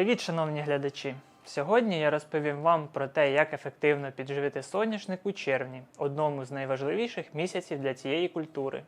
Привіт, шановні глядачі! Сьогодні я розповім вам про те, як ефективно підживити соняшник у червні, одному з найважливіших місяців для цієї культури.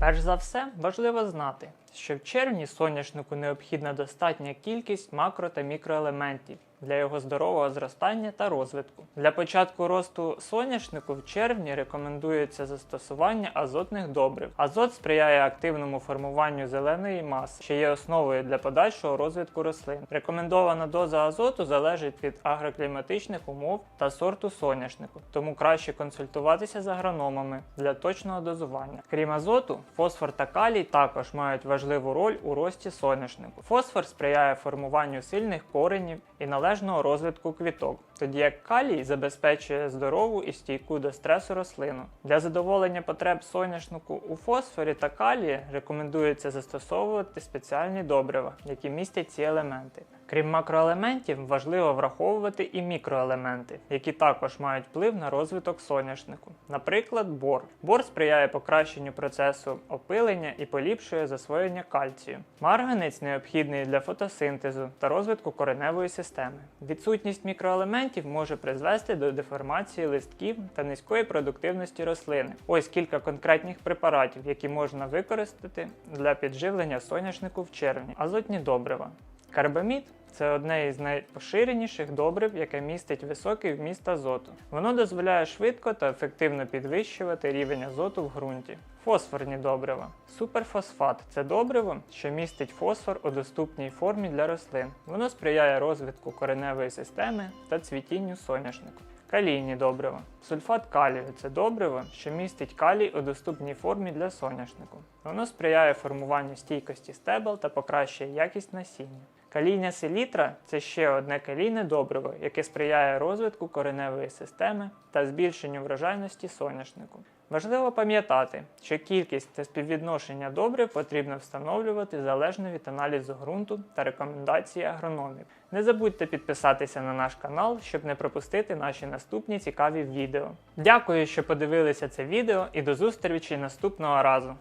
Перш за все, важливо знати, що в червні соняшнику необхідна достатня кількість макро та мікроелементів для його здорового зростання та розвитку. Для початку росту соняшнику в червні рекомендується застосування азотних добрив. Азот сприяє активному формуванню зеленої маси, що є основою для подальшого розвитку рослин. Рекомендована доза азоту залежить від агрокліматичних умов та сорту соняшнику, тому краще консультуватися з агрономами для точного дозування. Крім азоту, фосфор та калій також мають важливу роль у рості соняшнику. Фосфор сприяє формуванню сильних коренів і належного розвитку квіток, тоді як калій забезпечує здорову і стійку до стресу рослину. Для задоволення потреб соняшнику у фосфорі та калії рекомендується застосовувати спеціальні добрива, які містять ці елементи. Крім макроелементів, важливо враховувати і мікроелементи, які також мають вплив на розвиток соняшнику. Наприклад, бор. Бор сприяє покращенню процесу опилення і поліпшує засвоєння кальцію. Марганець необхідний для фотосинтезу та розвитку кореневої системи. Відсутність мікроелементів може призвести до деформації листків та низької продуктивності рослини. Ось кілька конкретних препаратів, які можна використати для підживлення соняшнику в червні. Азотні добрива. Карбамід це одне із найпоширеніших добрив, яке містить високий вміст азоту. Воно дозволяє швидко та ефективно підвищувати рівень азоту в ґрунті. Фосфорні добрива. Суперфосфат це добриво, що містить фосфор у доступній формі для рослин. Воно сприяє розвитку кореневої системи та цвітінню соняшнику. Калійні добрива. Сульфат калію це добриво, що містить калій у доступній формі для соняшнику. Воно сприяє формуванню стійкості стебел та покращує якість насіння. Калійня селітра це ще одне калійне добриво, яке сприяє розвитку кореневої системи та збільшенню врожайності соняшнику. Важливо пам'ятати, що кількість та співвідношення добрив потрібно встановлювати залежно від аналізу ґрунту та рекомендацій агрономів. Не забудьте підписатися на наш канал, щоб не пропустити наші наступні цікаві відео. Дякую, що подивилися це відео і до зустрічі наступного разу!